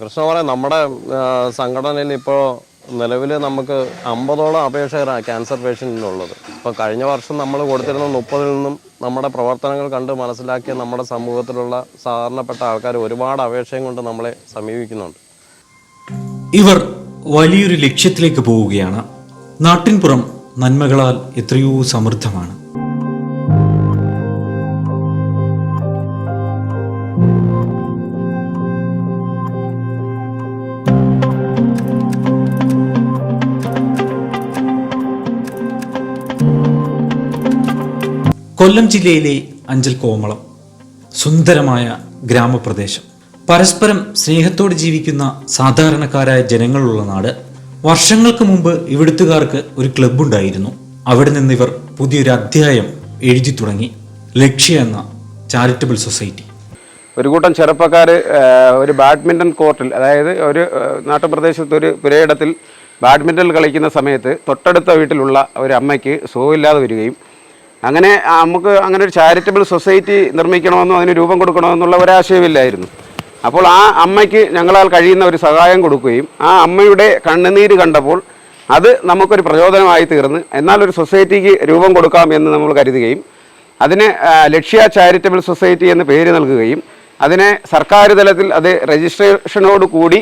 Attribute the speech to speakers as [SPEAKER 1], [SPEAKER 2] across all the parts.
[SPEAKER 1] കൃഷ്ണകുമാറെ നമ്മുടെ സംഘടനയിൽ ഇപ്പോൾ നിലവിൽ നമുക്ക് അമ്പതോളം അപേക്ഷകരാണ് ക്യാൻസർ പേഷ്യന്റിനുള്ളത് ഇപ്പോൾ കഴിഞ്ഞ വർഷം നമ്മൾ കൊടുത്തിരുന്ന മുപ്പതിൽ നിന്നും നമ്മുടെ പ്രവർത്തനങ്ങൾ കണ്ട് മനസ്സിലാക്കിയ നമ്മുടെ സമൂഹത്തിലുള്ള സാധാരണപ്പെട്ട ആൾക്കാർ ഒരുപാട് അപേക്ഷയും കൊണ്ട് നമ്മളെ സമീപിക്കുന്നുണ്ട്.
[SPEAKER 2] ഇവർ വലിയൊരു ലക്ഷ്യത്തിലേക്ക് പോവുകയാണ്. നാട്ടിൻപുറം നന്മകളാൽ എത്രയോ സമൃദ്ധമാണ്. കൊല്ലം ജില്ലയിലെ അഞ്ചൽ കോമളം സുന്ദരമായ ഗ്രാമപ്രദേശം. പരസ്പരം സ്നേഹത്തോടെ ജീവിക്കുന്ന സാധാരണക്കാരായ ജനങ്ങളുള്ള നാട് വർഷങ്ങൾക്ക് മുമ്പ് ഇവിടുത്തുകാർക്ക് ഒരു ക്ലബ്ബുണ്ടായിരുന്നു അവിടെ നിന്ന് ഇവർ പുതിയൊരു അധ്യായം എഴുതി തുടങ്ങി. ലക്ഷ്യ എന്ന ചാരിറ്റബിൾ സൊസൈറ്റി
[SPEAKER 3] ഒരു കൂട്ടം ചെറുപ്പക്കാർ ഒരു ബാഡ്മിന്റൺ കോർട്ടിൽ അതായത് ഒരു നാട്ടുപ്രദേശത്ത് ഒരു പുരയിടത്തിൽ ബാഡ്മിന്റൺ കളിക്കുന്ന സമയത്ത് തൊട്ടടുത്ത വീട്ടിലുള്ള ഒരു അമ്മയ്ക്ക് സുഖമില്ലാതെ വരികയും അങ്ങനെ നമുക്ക് അങ്ങനെ ഒരു ചാരിറ്റബിൾ സൊസൈറ്റി നിർമ്മിക്കണമെന്നോ അതിന് രൂപം കൊടുക്കണമെന്നുള്ള ഒരാശയമില്ലായിരുന്നു. അപ്പോൾ ആ അമ്മയ്ക്ക് ഞങ്ങളാൽ കഴിയുന്ന ഒരു സഹായം കൊടുക്കുകയും ആ അമ്മയുടെ കണ്ണുനീര് കണ്ടപ്പോൾ അത് നമുക്കൊരു പ്രചോദനമായി തീർന്ന് എന്നാൽ ഒരു സൊസൈറ്റിക്ക് രൂപം കൊടുക്കാം എന്ന് നമ്മൾ കരുതുകയും അതിന് ലക്ഷ്യ ചാരിറ്റബിൾ സൊസൈറ്റി എന്ന് പേര് നൽകുകയും അതിനെ സർക്കാർ തലത്തിൽ അത് രജിസ്ട്രേഷനോട് കൂടി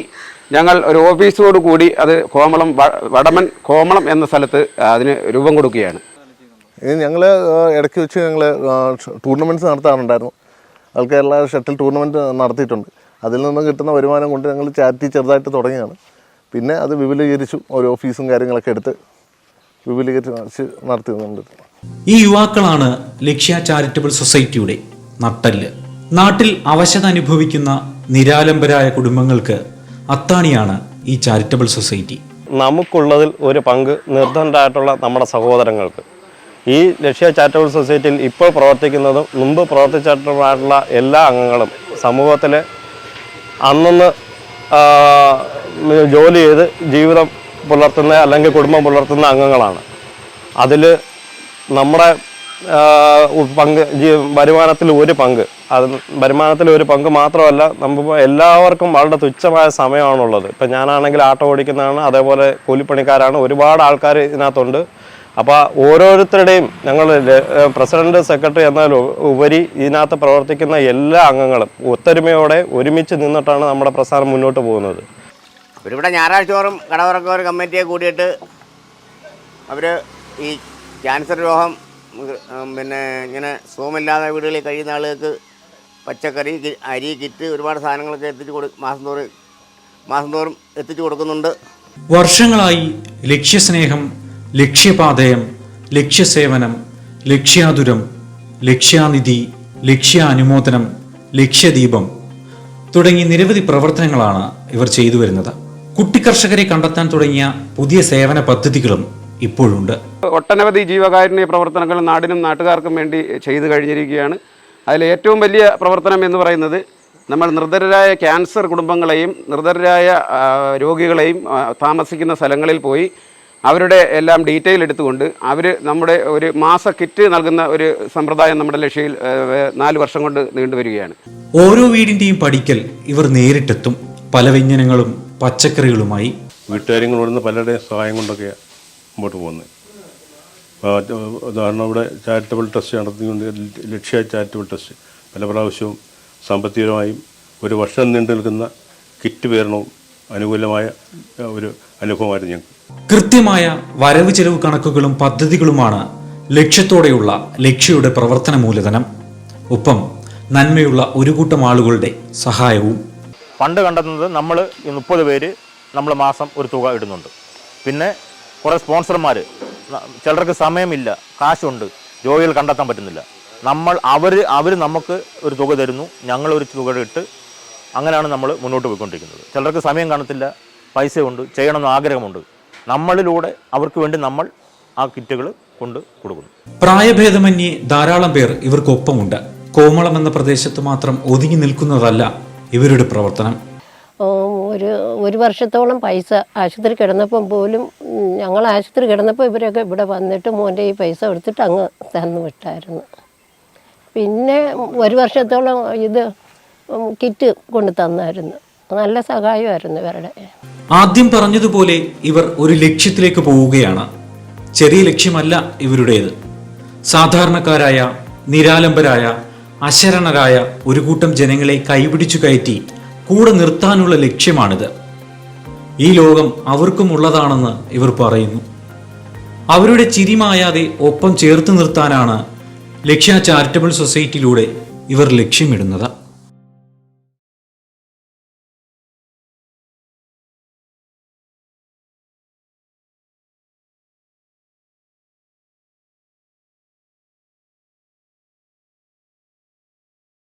[SPEAKER 3] ഞങ്ങൾ ഒരു ഓഫീസോട് കൂടി അത് കോമളം വടമൻ കോമളം എന്ന സ്ഥലത്ത് അതിന് രൂപം കൊടുക്കുകയാണ്.
[SPEAKER 4] ഞങ്ങൾ ഇടയ്ക്ക് വെച്ച് ഞങ്ങൾ ടൂർണമെന്റ്സ് നടത്താറുണ്ടായിരുന്നു. ആൾ കേരള ഷട്ടിൽ ടൂർണമെന്റ് നടത്തിയിട്ടുണ്ട്. അതിൽ നിന്ന് കിട്ടുന്ന വരുമാനം കൊണ്ട് ഞങ്ങൾ ചാരിറ്റി ചെറുതായിട്ട് തുടങ്ങിയാണ് പിന്നെ അത് വിപുലീകരിച്ചു ഓരോ ഓഫീസും കാര്യങ്ങളൊക്കെ എടുത്ത് വിപുലീകരിച്ച് നടത്തി വന്നുണ്ട്
[SPEAKER 2] ഈ യുവാക്കളാണ് ലക്ഷ്യ ചാരിറ്റബിൾ സൊസൈറ്റിയുടെ നട്ടൽ നാട്ടിൽ അവശത അനുഭവിക്കുന്ന നിരാലംബരായ കുടുംബങ്ങൾക്ക് അത്താണിയാണ് ഈ ചാരിറ്റബിൾ സൊസൈറ്റി.
[SPEAKER 1] നമുക്കുള്ളതിൽ ഒരു പങ്ക് നിർദ്ധനരായിട്ടുള്ള നമ്മുടെ സഹോദരങ്ങൾക്ക്. ഈ ലക്ഷ്യ ചാരിറ്റബിൾ സൊസൈറ്റിയിൽ ഇപ്പോൾ പ്രവർത്തിക്കുന്നതും മുമ്പ് പ്രവർത്തിച്ചിട്ടുള്ള എല്ലാ അംഗങ്ങളും സമൂഹത്തിൽ അന്നന്ന് ജോലി ചെയ്ത് ജീവിതം പുലർത്തുന്ന അല്ലെങ്കിൽ കുടുംബം പുലർത്തുന്ന അംഗങ്ങളാണ്. അതിൽ നമ്മുടെ പങ്ക് വരുമാനത്തിൽ ഒരു പങ്ക്. അത് വരുമാനത്തിൽ ഒരു പങ്ക് മാത്രമല്ല നമുക്ക് എല്ലാവർക്കും വളരെ തുച്ഛമായ സമയമാണുള്ളത്. ഇപ്പം ഞാനാണെങ്കിൽ ആട്ടോ ഓടിക്കുന്നതാണ് അതേപോലെ കൂലിപ്പണിക്കാരാണ് ഒരുപാട് ആൾക്കാർ ഇതിനകത്തുണ്ട്. അപ്പോൾ ഓരോരുത്തരുടെയും ഞങ്ങൾ പ്രസിഡന്റ് സെക്രട്ടറി എന്നാൽ ഉപരി ഇതിനകത്ത് പ്രവർത്തിക്കുന്ന എല്ലാ അംഗങ്ങളും ഒത്തൊരുമയോടെ ഒരുമിച്ച് നിന്നിട്ടാണ് നമ്മുടെ പ്രസ്ഥാനം മുന്നോട്ട് പോകുന്നത്.
[SPEAKER 5] അവരിവിടെ ഞായറാഴ്ച തോറും കടവറക്കോർ കമ്മിറ്റിയെ കൂടിയിട്ട് അവർ ഈ ക്യാൻസർ രോഗം പിന്നെ ഇങ്ങനെ സുഖമില്ലാതെ വീടുകളിൽ കഴിയുന്ന ആളുകൾക്ക് പച്ചക്കറി അരി കിറ്റ് ഒരുപാട് സാധനങ്ങളൊക്കെ എത്തിച്ച് കൊടു മാസം തോറും മാസം തോറും എത്തിച്ചു കൊടുക്കുന്നുണ്ട്.
[SPEAKER 2] വർഷങ്ങളായി ലക്ഷ്യസ്നേഹം ലക്ഷ്യപാതയം ലക്ഷ്യസേവനം ലക്ഷ്യാതുരം ലക്ഷ്യാനിധി ലക്ഷ്യാനുമോദനം ലക്ഷ്യദീപം തുടങ്ങി നിരവധി പ്രവർത്തനങ്ങളാണ് ഇവർ ചെയ്തു വരുന്നത്. കുട്ടിക്കർഷകരെ കണ്ടെത്താൻ തുടങ്ങിയ പുതിയ സേവന പദ്ധതികളും ഇപ്പോഴുണ്ട്.
[SPEAKER 3] ഒട്ടനവധി ജീവകാരുണ്യ പ്രവർത്തനങ്ങൾ നാടിനും നാട്ടുകാർക്കും വേണ്ടി ചെയ്തു കഴിഞ്ഞിരിക്കുകയാണ്. അതിൽ ഏറ്റവും വലിയ പ്രവർത്തനം എന്ന് പറയുന്നത് നമ്മൾ നിർധരരായ ക്യാൻസർ കുടുംബങ്ങളെയും നിർധരരായ രോഗികളെയും താമസിക്കുന്ന സ്ഥലങ്ങളിൽ പോയി അവരുടെ എല്ലാം ഡീറ്റെയിൽ എടുത്തുകൊണ്ട് അവർ നമ്മുടെ ഒരു മാസ കിറ്റ് നൽകുന്ന ഒരു സമ്പ്രദായം നമ്മുടെ ലക്ഷ്യയിൽ നാല് വർഷം കൊണ്ട് നീണ്ടുവരികയാണ്
[SPEAKER 2] ഓരോ വീടിന്റെയും പഠിക്കൽ ഇവർ നേരിട്ടെത്തും. പല വ്യഞ്ജനങ്ങളും പച്ചക്കറികളുമായി.
[SPEAKER 6] വീട്ടുകാരും കൂടുന്ന പലരുടെയും സഹായം കൊണ്ടൊക്കെ മുമ്പോട്ട് പോകുന്നത്. ഉദാഹരണം ഇവിടെ ചാരിറ്റബിൾ ട്രസ്റ്റ് നടത്തിക്കൊണ്ട് ലക്ഷ്യ ചാരിറ്റബിൾ ട്രസ്റ്റ് പല പ്രാവശ്യവും സാമ്പത്തികമായും ഒരു വർഷം നീണ്ടു നിൽക്കുന്ന കിറ്റ് വിതരണവും അനുകൂലമായ ഒരു അനുഭവമായിരുന്നു ഞങ്ങൾക്ക്.
[SPEAKER 2] കൃത്യമായ വരവ് ചെലവ് കണക്കുകളും പദ്ധതികളുമാണ് ലക്ഷ്യത്തോടെയുള്ള ലക്ഷ്യയുടെ പ്രവർത്തന മൂലധനം. ഒപ്പം നന്മയുള്ള ഒരു കൂട്ടം ആളുകളുടെ സഹായവും.
[SPEAKER 7] പണ്ട് കണ്ടെത്തുന്നത് നമ്മൾ ഈ മുപ്പത് പേര് നമ്മൾ മാസം ഒരു തുക ഇടുന്നുണ്ട്. പിന്നെ കുറേ സ്പോൺസർമാർ ചിലർക്ക് സമയമില്ല കാശുണ്ട് ജോലികൾ കണ്ടെത്താൻ പറ്റുന്നില്ല. നമ്മൾ അവർ അവർ നമുക്ക് ഒരു തുക തരുന്നു ഞങ്ങൾ ഒരു തുക ഇട്ട് അങ്ങനെയാണ് നമ്മൾ മുന്നോട്ട് പോയിക്കൊണ്ടിരിക്കുന്നത്. ചിലർക്ക് സമയം കാണത്തില്ല പൈസയുണ്ട് ചെയ്യണമെന്ന് ആഗ്രഹമുണ്ട്. നമ്മളിലൂടെ അവർക്ക് വേണ്ടി നമ്മൾ ആ കിറ്റുകൾ കൊണ്ട് കൊടുക്കുന്നു.
[SPEAKER 2] പ്രായഭേദമന്യേ ധാരാളം പേർ ഇവർക്കൊപ്പമുണ്ട്. കോമളം എന്ന പ്രദേശത്ത് മാത്രം ഒതുങ്ങി നിൽക്കുന്നതല്ല ഇവരുടെ പ്രവർത്തനം.
[SPEAKER 8] ഒരു ഒരു വർഷത്തോളം പൈസ ആശുപത്രി കിടന്നപ്പം പോലും ഞങ്ങൾ ആശുപത്രി കിടന്നപ്പോൾ ഇവരൊക്കെ ഇവിടെ വന്നിട്ട് മോന്റെ ഈ പൈസ എടുത്തിട്ട് അങ്ങ് തന്നു വിട്ടായിരുന്നു. പിന്നെ ഒരു വർഷത്തോളം ഇത് കിറ്റ് കൊണ്ട് തന്നായിരുന്നു. നല്ല സഹായമായിരുന്നു ഇവരുടെ.
[SPEAKER 2] ആദ്യം പറഞ്ഞതുപോലെ ഇവർ ഒരു ലക്ഷ്യത്തിലേക്ക് പോവുകയാണ്. ചെറിയ ലക്ഷ്യമല്ല ഇവരുടേത്. സാധാരണക്കാരായ നിരാലംബരായ അശരണരായ ഒരു കൂട്ടം ജനങ്ങളെ കൈപിടിച്ചു കയറ്റി കൂടെ നിർത്താനുള്ള ലക്ഷ്യമാണിത്. ഈ ലോകം അവർക്കും ഉള്ളതാണെന്ന് ഇവർ പറയുന്നു. അവരുടെ ചിരി മായാതെ ഒപ്പം ചേർത്ത് നിർത്താനാണ് ലക്ഷ്യ ചാരിറ്റബിൾ സൊസൈറ്റിയിലൂടെ ഇവർ ലക്ഷ്യമിടുന്നത്.